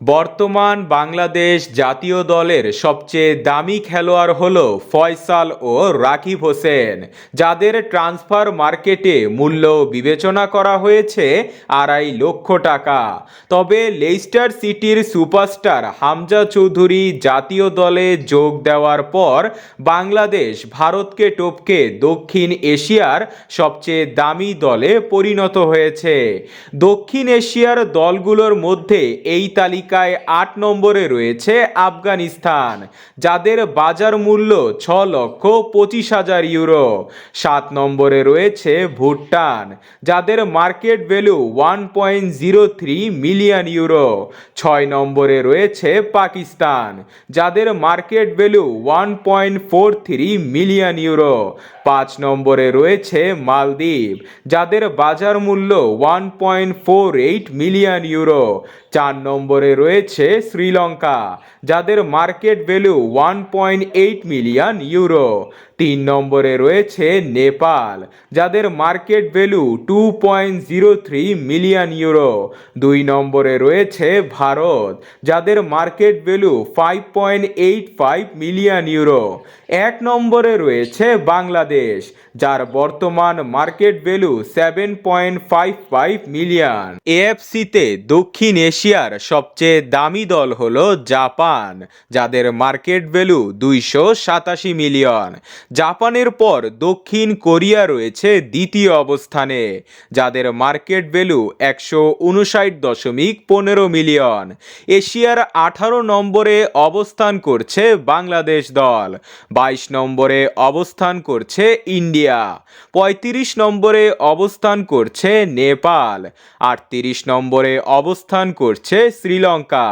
বর্তমান বাংলাদেশ জাতীয় দলের সবচেয়ে দামি খেলোয়াড় হল ফয়সাল ও রাকিব হোসেন। যাদের ট্রান্সফার মার্কেটে মূল্য বিবেচনা করা হয়েছে আড়াই লক্ষ টাকা। তবে লেস্টার সিটির সুপারস্টার হামজা চৌধুরী জাতীয় দলে যোগ দেওয়ার পর বাংলাদেশ ভারতকে টপকে দক্ষিণ এশিয়ার সবচেয়ে দামি দলে পরিণত হয়েছে। দক্ষিণ এশিয়ার দলগুলোর মধ্যে এই তালিকায় আট নম্বরে রয়েছে আফগানিস্তান, যাদের বাজার মূল্য ছ লক্ষ পঁচিশ হাজার ইউরো। সাত নম্বরে রয়েছে ভুটান, যাদের market value one point zero three million euro. ছয় নম্বরে রয়েছে পাকিস্তান, যাদের market value one point four three million euro. পাঁচ নম্বরে রয়েছে মালদ্বীপ, যাদের বাজার মূল্য one point four eight million euro. চার নম্বরে রয়েছে শ্রীলঙ্কা, যাদের market value one point eight million euro. তিন নম্বরে রয়েছে নেপাল, যাদের market value two point zero three million euro. দুই নম্বরে রয়েছে ভারত, যাদের market value five point eight five million euro. এক নম্বরে রয়েছে বাংলাদেশ, যার বর্তমান market value seven point five five million. এএফসিতে দক্ষিণ এশিয়ার সবচেয়ে দামি দল হলো জাপান, যাদের মার্কেট ভ্যালু দুইশো সাতাশি মিলিয়ন। জাপানের পর দক্ষিণ কোরিয়া রয়েছে দ্বিতীয় অবস্থানে, যাদের মার্কেট ভ্যালু একশো উনষাট দশমিক পনেরো মিলিয়ন। এশিয়ার আঠারো নম্বরে অবস্থান করছে বাংলাদেশ দল, বাইশ নম্বরে অবস্থান করছে ইন্ডিয়া, পঁয়ত্রিশ নম্বরে অবস্থান করছে নেপাল, আটত্রিশ নম্বরে অবস্থান করছে শ্রীলঙ্কা,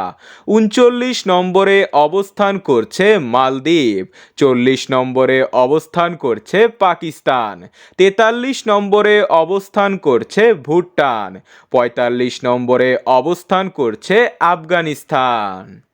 উনচল্লিশ নম্বরে অবস্থান করছে মালদ্বীপ, চল্লিশ নম্বরে অবস্থান করছে পাকিস্তান। তেতাল্লিশ নম্বরে অবস্থান করছে ভুটান। পঁয়তাল্লিশ নম্বরে অবস্থান করছে আফগানিস্তান।